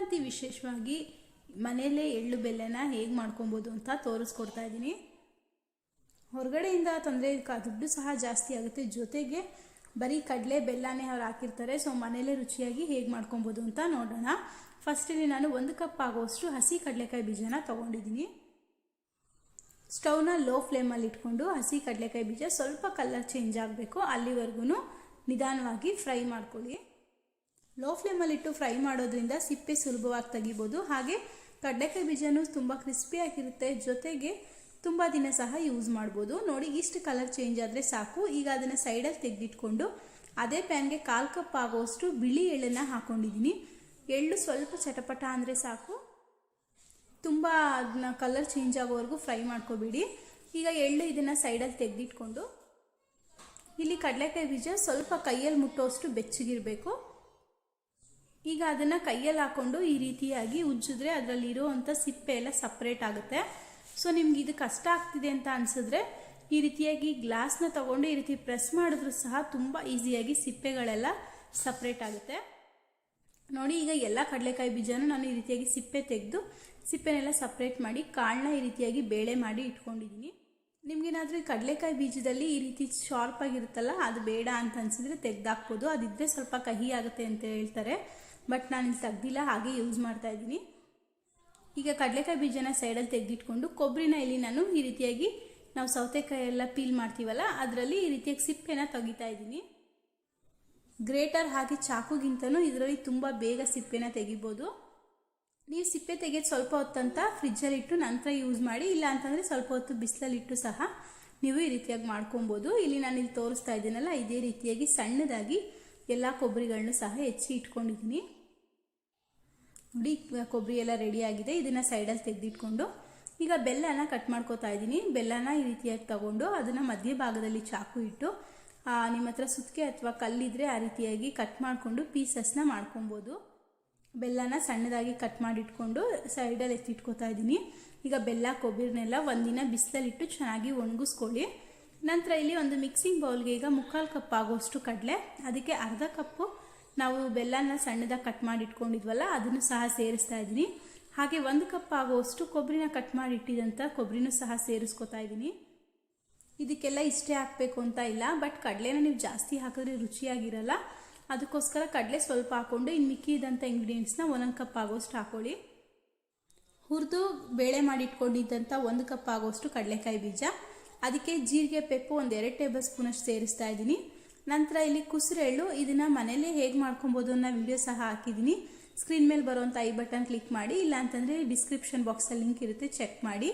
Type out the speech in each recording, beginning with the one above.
ಸಂಕ್ರಾಂತಿ ವಿಶೇಷವಾಗಿ ಮನೆಯಲ್ಲೇ ಎಳ್ಳು ಬೆಲ್ಲನ ಹೇಗೆ ಮಾಡ್ಕೊಬೋದು ಅಂತ ತೋರಿಸ್ಕೊಡ್ತಾ ಇದ್ದೀನಿ. ಹೊರಗಡೆಯಿಂದ ತೊಂದರೆ ದುಡ್ಡು ಸಹ ಜಾಸ್ತಿ ಆಗುತ್ತೆ. ಜೊತೆಗೆ ಬರೀ ಕಡಲೆ ಬೆಲ್ಲನೇ ಅವ್ರು ಹಾಕಿರ್ತಾರೆ. ಸೊ ಮನೇಲೇ ರುಚಿಯಾಗಿ ಹೇಗೆ ಮಾಡ್ಕೊಬೋದು ಅಂತ ನೋಡೋಣ. ಫಸ್ಟಲ್ಲಿ ನಾನು ಒಂದು ಕಪ್ ಆಗೋಷ್ಟು ಹಸಿ ಕಡಲೆಕಾಯಿ ಬೀಜನ ತೊಗೊಂಡಿದ್ದೀನಿ. ಸ್ಟವ್ನ ಲೋ ಫ್ಲೇಮಲ್ಲಿ ಇಟ್ಕೊಂಡು ಹಸಿ ಕಡಲೆಕಾಯಿ ಬೀಜ ಸ್ವಲ್ಪ ಕಲರ್ ಚೇಂಜ್ ಆಗಬೇಕು. ಅಲ್ಲಿವರೆಗೂ ನಿಧಾನವಾಗಿ ಫ್ರೈ ಮಾಡ್ಕೊಳ್ಳಿ. ಲೋ ಫ್ಲೇಮಲ್ಲಿಟ್ಟು ಫ್ರೈ ಮಾಡೋದ್ರಿಂದ ಸಿಪ್ಪೆ ಸುಲಭವಾಗಿ ತೆಗಿಬೋದು. ಹಾಗೆ ಕಡಲೆಕಾಯಿ ಬೀಜನೂ ತುಂಬ ಕ್ರಿಸ್ಪಿಯಾಗಿರುತ್ತೆ ಜೊತೆಗೆ ತುಂಬ ದಿನ ಸಹ ಯೂಸ್ ಮಾಡ್ಬೋದು. ನೋಡಿ, ಇಷ್ಟು ಕಲರ್ ಚೇಂಜ್ ಆದರೆ ಸಾಕು. ಈಗ ಅದನ್ನು ಸೈಡಲ್ಲಿ ತೆಗೆದಿಟ್ಕೊಂಡು ಅದೇ ಪ್ಯಾನ್ಗೆ ಕಾಲು ಕಪ್ ಆಗೋಷ್ಟು ಬಿಳಿ ಎಳ್ಳನ್ನು ಹಾಕ್ಕೊಂಡಿದ್ದೀನಿ ಎಳ್ಳು ಸ್ವಲ್ಪ ಚಟಪಟ ಅಂದರೆ ಸಾಕು. ತುಂಬ ಅದನ್ನ ಕಲರ್ ಚೇಂಜ್ ಆಗೋವರೆಗೂ ಫ್ರೈ ಮಾಡ್ಕೋಬೇಡಿ. ಈಗ ಎಳ್ಳು ಇದನ್ನು ಸೈಡಲ್ಲಿ ತೆಗೆದಿಟ್ಕೊಂಡು, ಇಲ್ಲಿ ಕಡಲೆಕಾಯಿ ಬೀಜ ಸ್ವಲ್ಪ ಕೈಯಲ್ಲಿ ಮುಟ್ಟೋಷ್ಟು ಬೆಚ್ಚಗಿರಬೇಕು. ಈಗ ಅದನ್ನು ಕೈಯಲ್ಲಿ ಹಾಕ್ಕೊಂಡು ಈ ರೀತಿಯಾಗಿ ಉಜ್ಜಿದ್ರೆ ಅದರಲ್ಲಿರುವಂಥ ಸಿಪ್ಪೆ ಎಲ್ಲ ಸಪ್ರೇಟ್ ಆಗುತ್ತೆ. ಸೊ ನಿಮ್ಗೆ ಇದು ಕಷ್ಟ ಆಗ್ತಿದೆ ಅಂತ ಅನಿಸಿದ್ರೆ ಈ ರೀತಿಯಾಗಿ ಗ್ಲಾಸ್ನ ತಗೊಂಡು ಈ ರೀತಿ ಪ್ರೆಸ್ ಮಾಡಿದ್ರೂ ಸಹ ತುಂಬ ಈಸಿಯಾಗಿ ಸಿಪ್ಪೆಗಳೆಲ್ಲ ಸಪ್ರೇಟ್ ಆಗುತ್ತೆ. ನೋಡಿ, ಈಗ ಎಲ್ಲ ಕಡಲೆಕಾಯಿ ಬೀಜನೂ ನಾನು ಈ ರೀತಿಯಾಗಿ ಸಿಪ್ಪೆ ತೆಗೆದು ಸಿಪ್ಪೆನೆಲ್ಲ ಸಪ್ರೇಟ್ ಮಾಡಿ ಕಾಳನ್ನ ಈ ರೀತಿಯಾಗಿ ಬೇಳೆ ಮಾಡಿ ಇಟ್ಕೊಂಡಿದ್ದೀನಿ ನಿಮ್ಗೇನಾದರೂ ಕಡಲೆಕಾಯಿ ಬೀಜದಲ್ಲಿ ಈ ರೀತಿ ಶಾರ್ಪ್ ಆಗಿರುತ್ತಲ್ಲ, ಅದು ಬೇಡ ಅಂತ ಅನ್ಸಿದ್ರೆ ತೆಗ್ದಾಕ್ಬೋದು. ಅದಿದ್ದರೆ ಸ್ವಲ್ಪ ಕಹಿ ಆಗುತ್ತೆ ಅಂತ ಹೇಳ್ತಾರೆ. ಬಟ್ ನಾನು ತೆಗ್ದಿಲ್ಲ, ಹಾಗೆ ಯೂಸ್ ಮಾಡ್ತಾ ಇದ್ದೀನಿ. ಈಗ ಕಡಲೆಕಾಯಿ ಬೀಜನ ಸೈಡಲ್ಲಿ ತೆಗೆದಿಟ್ಕೊಂಡು ಕೊಬ್ಬರಿನ ಇಲ್ಲಿ ನಾನು ಈ ರೀತಿಯಾಗಿ ನಾವು ಸೌತೆಕಾಯಿ ಎಲ್ಲ ಪೀಲ್ ಮಾಡ್ತೀವಲ್ಲ, ಅದರಲ್ಲಿ ಈ ರೀತಿಯಾಗಿ ಸಿಪ್ಪೆನ ತೆಗಿತಾ ಇದ್ದೀನಿ. ಗ್ರೇಟರ್ ಹಾಗೆ ಚಾಕುಗಿಂತನೂ ಇದರಲ್ಲಿ ತುಂಬ ಬೇಗ ಸಿಪ್ಪೆನ ತೆಗಿಬೋದು. ನೀವು ಸಿಪ್ಪೆ ತೆಗೆದು ಸ್ವಲ್ಪ ಹೊತ್ತಂತ ಫ್ರಿಜ್ಜಲ್ಲಿ ಇಟ್ಟು ನಂತರ ಯೂಸ್ ಮಾಡಿ, ಇಲ್ಲ ಅಂತಂದರೆ ಸ್ವಲ್ಪ ಹೊತ್ತು ಬಿಸಿಲಲ್ಲಿಟ್ಟು ಸಹ ನೀವು ಈ ರೀತಿಯಾಗಿ ಮಾಡ್ಕೊಬೋದು. ಇಲ್ಲಿ ನಾನು ಇಲ್ಲಿ ತೋರಿಸ್ತಾ ಇದ್ದೀನಲ್ಲ, ಇದೇ ರೀತಿಯಾಗಿ ಸಣ್ಣದಾಗಿ ಎಲ್ಲ ಕೊಬ್ಬರಿಗಳನ್ನೂ ಸಹ ಹೆಚ್ಚಿ ಇಟ್ಕೊಂಡಿದ್ದೀನಿ. ನೋಡಿ ಕೊಬ್ಬರಿ ಎಲ್ಲ ರೆಡಿಯಾಗಿದೆ ಇದನ್ನು ಸೈಡಲ್ಲಿ ತೆಗೆದಿಟ್ಕೊಂಡು ಈಗ ಬೆಲ್ಲನ ಕಟ್ ಮಾಡ್ಕೋತಾ ಇದ್ದೀನಿ. ಬೆಲ್ಲನ ಈ ರೀತಿಯಾಗಿ ತಗೊಂಡು ಅದನ್ನು ಮಧ್ಯ ಭಾಗದಲ್ಲಿ ಚಾಕು ಇಟ್ಟು ನಿಮ್ಮ ಹತ್ರ ಸುತ್ತಿಗೆ ಅಥವಾ ಕಲ್ಲಿದ್ರೆ ಆ ರೀತಿಯಾಗಿ ಕಟ್ ಮಾಡಿಕೊಂಡು ಪೀಸಸ್ನ ಮಾಡ್ಕೊಬೋದು. ಬೆಲ್ಲನ ಸಣ್ಣದಾಗಿ ಕಟ್ ಮಾಡಿಟ್ಕೊಂಡು ಸೈಡಲ್ಲಿ ಎತ್ತಿಟ್ಕೋತಾ ಇದ್ದೀನಿ. ಈಗ ಬೆಲ್ಲ ಕೊಬ್ಬರಿನೆಲ್ಲ ಒಂದಿನ ಬಿಸಿಲಲ್ಲಿಟ್ಟು ಚೆನ್ನಾಗಿ ಒಣಗಿಸ್ಕೊಳ್ಳಿ. ನಂತರ ಇಲ್ಲಿ ಒಂದು ಮಿಕ್ಸಿಂಗ್ ಬೌಲ್ಗೆ ಈಗ ಮುಕ್ಕಾಲು ಕಪ್ ಆಗೋಷ್ಟು ಕಡಲೆ, ಅದಕ್ಕೆ ಅರ್ಧ ಕಪ್ಪು ನಾವು ಬೆಲ್ಲನ ಸಣ್ಣದಾಗಿ ಕಟ್ ಮಾಡಿ ಇಟ್ಕೊಂಡಿದ್ವಲ್ಲ, ಅದನ್ನು ಸಹ ಸೇರಿಸ್ತಾ ಇದ್ದೀನಿ. ಹಾಗೆ ಒಂದು ಕಪ್ ಆಗುವಷ್ಟು ಕೊಬ್ಬರಿನ ಕಟ್ ಮಾಡಿ ಇಟ್ಟಿದಂಥ ಕೊಬ್ಬರಿನೂ ಸಹ ಸೇರಿಸ್ಕೊತಾ ಇದ್ದೀನಿ. ಇದಕ್ಕೆಲ್ಲ ಇಷ್ಟೇ ಹಾಕಬೇಕು ಅಂತ ಇಲ್ಲ ಬಟ್ ಕಡಲೆನ ನೀವು ಜಾಸ್ತಿ ಹಾಕಿದ್ರೆ ರುಚಿಯಾಗಿರಲ್ಲ. ಅದಕ್ಕೋಸ್ಕರ ಕಡಲೆ ಸ್ವಲ್ಪ ಹಾಕ್ಕೊಂಡು ಇನ್ನು ಮಿಕ್ಕಿದಂಥ ಇಂಗ್ರೀಡಿಯೆಂಟ್ಸ್ನ ಒಂದೊಂದು ಕಪ್ ಆಗೋಷ್ಟು ಹಾಕೊಳ್ಳಿ. ಹುರಿದು ಬೇಳೆ ಮಾಡಿಟ್ಕೊಂಡಿದ್ದಂಥ ಒಂದು ಕಪ್ ಆಗೋಷ್ಟು ಕಡಲೆಕಾಯಿ ಬೀಜ. ಅದಕ್ಕೆ ಜೀರಿಗೆ, ಪೆಪ್ಪು ಒಂದು ಎರಡು ಟೇಬಲ್ ಸ್ಪೂನಷ್ಟು ಸೇರಿಸ್ತಾ ಇದ್ದೀನಿ. ನಂತರ ಇಲ್ಲಿ ಕುಸುರೆಳ್ಳು, ಇದನ್ನು ಮನೇಲೇ ಹೇಗೆ ಮಾಡ್ಕೊಬೋದು ಅನ್ನೋ ವಿಡಿಯೋ ಸಹ ಹಾಕಿದ್ದೀನಿ. ಸ್ಕ್ರೀನ್ ಮೇಲೆ ಬರುವಂಥ ಐ ಬಟನ್ ಕ್ಲಿಕ್ ಮಾಡಿ, ಇಲ್ಲ ಅಂತಂದರೆ ಡಿಸ್ಕ್ರಿಪ್ಷನ್ ಬಾಕ್ಸಲ್ಲಿ ಲಿಂಕ್ ಇರುತ್ತೆ ಚೆಕ್ ಮಾಡಿ.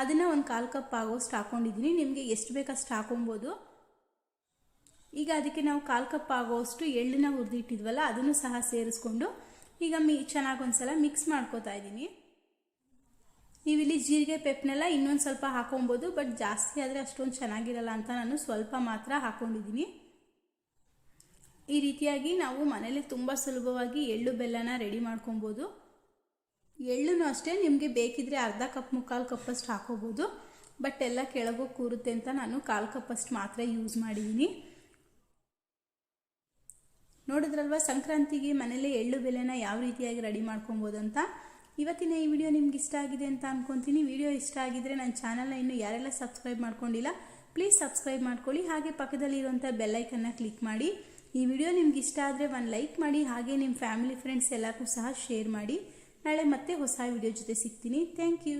ಅದನ್ನು ಒಂದು ಕಾಲು ಕಪ್ ಆಗೋಷ್ಟು ಹಾಕ್ಕೊಂಡಿದ್ದೀನಿ ನಿಮಗೆ ಎಷ್ಟು ಬೇಕಷ್ಟು ಹಾಕೊಬೋದು. ಈಗ ಅದಕ್ಕೆ ನಾವು ಕಾಲು ಕಪ್ ಆಗೋಷ್ಟು ಎಳ್ಳನ್ನ ಹುರಿದಿಟ್ಟಿದ್ವಲ್ಲ, ಅದನ್ನು ಸಹ ಸೇರಿಸ್ಕೊಂಡು, ಈಗ ಮಿ ಚೆನ್ನಾಗಿ ಒಂದ್ಸಲ ಮಿಕ್ಸ್ ಮಾಡ್ಕೋತಾ ಇದ್ದೀನಿ. ನೀವಿಲ್ಲಿ ಜೀರಿಗೆ ಪೆಪ್ಪನೆಲ್ಲ ಇನ್ನೊಂದು ಸ್ವಲ್ಪ ಹಾಕೊಬೋದು, ಬಟ್ ಜಾಸ್ತಿ ಆದರೆ ಅಷ್ಟೊಂದು ಚೆನ್ನಾಗಿರಲ್ಲ ಅಂತ ನಾನು ಸ್ವಲ್ಪ ಮಾತ್ರ ಹಾಕ್ಕೊಂಡಿದ್ದೀನಿ ಈ ರೀತಿಯಾಗಿ ನಾವು ಮನೇಲಿ ತುಂಬ ಸುಲಭವಾಗಿ ಎಳ್ಳು ಬೆಲ್ಲನ ರೆಡಿ ಮಾಡ್ಕೊಬೋದು. ಎಳ್ಳು ಅಷ್ಟೇ, ನಿಮಗೆ ಬೇಕಿದ್ರೆ ಅರ್ಧ ಕಪ್, ಮುಕ್ಕಾಲು ಕಪ್ಪಷ್ಟು ಹಾಕೋಬೋದು. ಬಟ್ ಎಲ್ಲ ಕೆಳಗೂ ಕೂರುತ್ತೆ ಅಂತ ನಾನು ಕಾಲು ಕಪ್ಪಷ್ಟು ಮಾತ್ರ ಯೂಸ್ ಮಾಡಿದ್ದೀನಿ. ನೋಡಿದ್ರಲ್ವ, ಸಂಕ್ರಾಂತಿಗೆ ಮನೇಲಿ ಎಳ್ಳು ಬೆಲೆನ ಯಾವ ರೀತಿಯಾಗಿ ರೆಡಿ ಮಾಡ್ಕೊಬೋದು ಅಂತ? ಇವತ್ತಿನ ಈ ವಿಡಿಯೋ ನಿಮ್ಗೆ ಇಷ್ಟ ಆಗಿದೆ ಅಂತ ಅನ್ಕೊಂತೀನಿ. ವಿಡಿಯೋ ಇಷ್ಟ ಆಗಿದ್ರೆ ನನ್ನ ಚಾನಲ್ನ ಇನ್ನು ಯಾರೆಲ್ಲ ಸಬ್ಸ್ಕ್ರೈಬ್ ಮಾಡ್ಕೊಂಡಿಲ್ಲ, ಪ್ಲೀಸ್ ಸಬ್ಸ್ಕ್ರೈಬ್ ಮಾಡ್ಕೊಳ್ಳಿ. ಹಾಗೆ ಪಕ್ಕದಲ್ಲಿರುವಂಥ ಬೆಲ್ಲೈಕನ್ನ ಕ್ಲಿಕ್ ಮಾಡಿ. ಈ ವಿಡಿಯೋ ನಿಮ್ಗೆ ಇಷ್ಟ ಆದರೆ ಒಂದು ಲೈಕ್ ಮಾಡಿ, ಹಾಗೆ ನಿಮ್ಮ ಫ್ಯಾಮಿಲಿ, ಫ್ರೆಂಡ್ಸ್ ಎಲ್ಲರಿಗೂ ಸಹ ಶೇರ್ ಮಾಡಿ. ನಾಳೆ ಮತ್ತೆ ಹೊಸ ವಿಡಿಯೋ ಜೊತೆ ಸಿಗ್ತೀನಿ. Thank you.